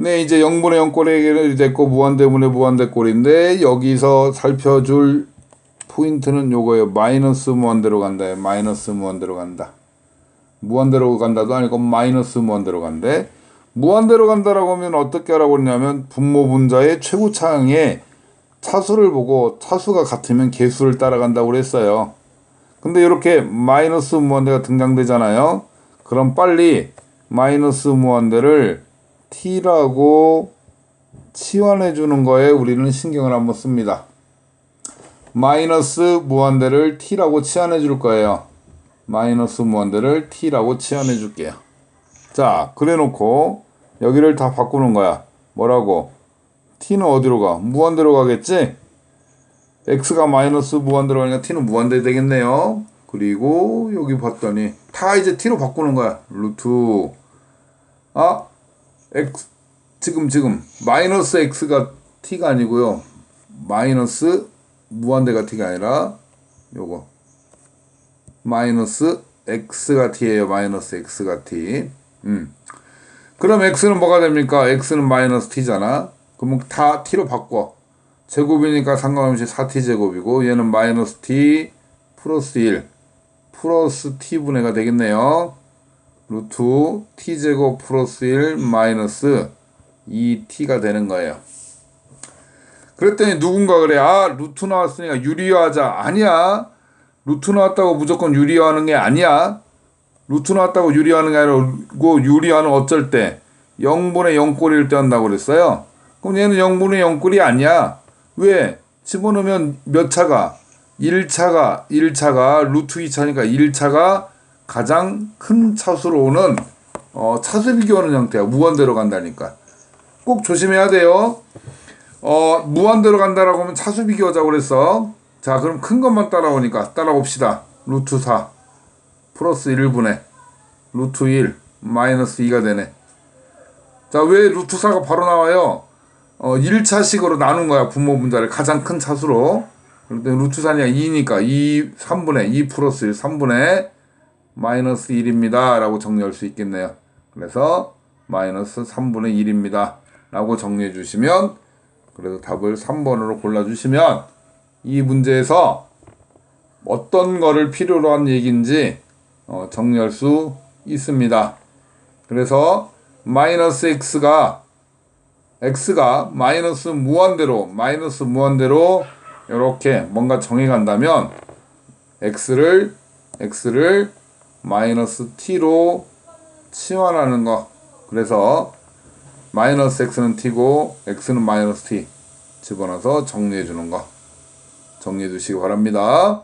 네, 이제 0분의 0꼴이 됐고 무한대분의 무한대꼴인데 여기서 살펴줄 포인트는 요거예요. 마이너스 무한대로 간다. 마이너스 무한대로 간다. 무한대로 간다도 아니고 마이너스 무한대로 간대. 무한대로 간다라고 하면 어떻게 그러냐면 분모 분자의 최고차항의 차수를 보고 차수가 같으면 개수를 따라간다고 그랬어요. 근데 이렇게 마이너스 무한대가 등장되잖아요. 그럼 빨리 마이너스 무한대를 t라고 치환해 주는 거에 우리는 신경을 한번 씁니다. 마이너스 무한대를 t라고 치환해 줄 거예요. 마이너스 무한대를 t라고 치환해 줄게요. 자, 그래 놓고 여기를 다 바꾸는 거야. 뭐라고? t는 어디로 가? 무한대로 가겠지? x가 마이너스 무한대로 가니까 t는 무한대 되겠네요. 그리고 여기 봤더니 다 이제 t로 바꾸는 거야. 루트 아 x 지금 지금 마이너스 x가 t가 아니고요. 마이너스 무한대가 t가 아니라 요거 마이너스 x가 t예요. 마이너스 x가 t. 음. 그럼 x는 뭐가 됩니까? x는 마이너스 t잖아. 그러면 다 t로 바꿔. 제곱이니까 상관없이 4t 제곱이고 얘는 마이너스 t 플러스 1 플러스 t분의가 되겠네요. 루트 t 제곱 플러스 1 마이너스 2t가 되는 거예요. 그랬더니 누군가 그래. 아, 루트 나왔으니까 유리화하자. 아니야. 루트 나왔다고 무조건 유리화하는 게 아니야. 루트 나왔다고 유리화하는 게 아니고 유리화는 어쩔 때 0분의 0꼴일 때 한다고 그랬어요. 그럼 얘는 0분의 0꼴이 아니야. 왜? 집어넣으면 몇 차가? 1차가 1차가 루트 2차니까 1차가 가장 큰 차수로 오는 어, 차수 비교하는 형태야. 무한대로 간다니까. 꼭 조심해야 돼요. 어, 무한대로 간다라고 하면 차수 비교하자고 그랬어. 자, 그럼 큰 것만 따라오니까 따라봅시다. 루트 4 플러스 1분의 루트 1 마이너스 2가 되네. 자, 왜 루트 4가 바로 나와요? 어, 1차식으로 나눈 거야. 분모 분자를 가장 큰 차수로. 그런데 루트 4냐 2니까 2 3분의 2 플러스 1 3분의 마이너스 1입니다. 라고 정리할 수 있겠네요. 그래서 마이너스 3분의 1입니다. 라고 정리해 주시면 그래서 답을 3번으로 골라주시면 이 문제에서 어떤 거를 필요로 한 얘기인지 어, 정리할 수 있습니다. 그래서 마이너스 x가 x가 마이너스 무한대로 마이너스 무한대로 이렇게 뭔가 정해 간다면 x를 x를 마이너스 t로 치환하는 거 그래서 마이너스 x는 t고 x는 마이너스 t 집어넣어서 정리해 주는 거 정리해 주시기 바랍니다.